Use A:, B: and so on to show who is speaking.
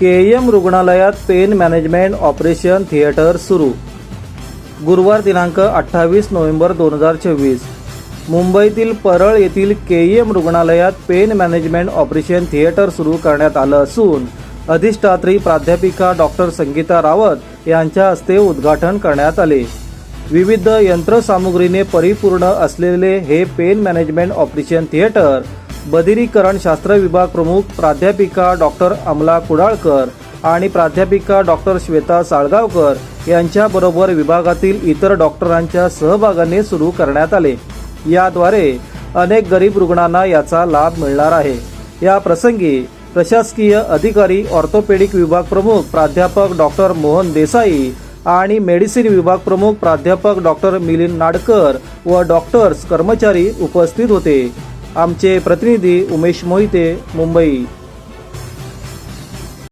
A: के M रुग्णालयात pain management operation theatre सुरू. गुरुवार दिनांक अठ्ठावीस नोव्हेंबर दोन हजार चोवीस. मुंबईतील परळ येथील के एम रुग्णालयात पेन मॅनेजमेंट ऑपरेशन थिएटर सुरू करण्यात आलं असून अधिष्ठात्री प्राध्यापिका डॉक्टर संगीता रावत यांच्या हस्ते उद्घाटन करण्यात आले. विविध यंत्रसामुग्रीने परिपूर्ण असलेले हे पेन मॅनेजमेंट ऑपरेशन थिएटर बदिरीकरण शास्त्र विभाग प्रमुख प्राध्यापिका डॉक्टर अमला कुडाळकर आणि प्राध्यापिका डॉक्टर श्वेता साळगावकर यांच्याबरोबर विभागातील इतर डॉक्टरांच्या सहभागाने सुरू करण्यात आले. याद्वारे अनेक गरीब रुग्णांना याचा लाभ मिळणार आहे. या प्रसंगी प्रशासकीय अधिकारी ऑर्थोपेडिक विभाग प्रमुख प्राध्यापक डॉक्टर मोहन देसाई आणि मेडिसिन विभाग प्रमुख प्राध्यापक डॉक्टर मिलिंद नाडकर व डॉक्टर्स कर्मचारी उपस्थित होते. आमचे प्रतिनिधी उमेश मोहिते मुंबई.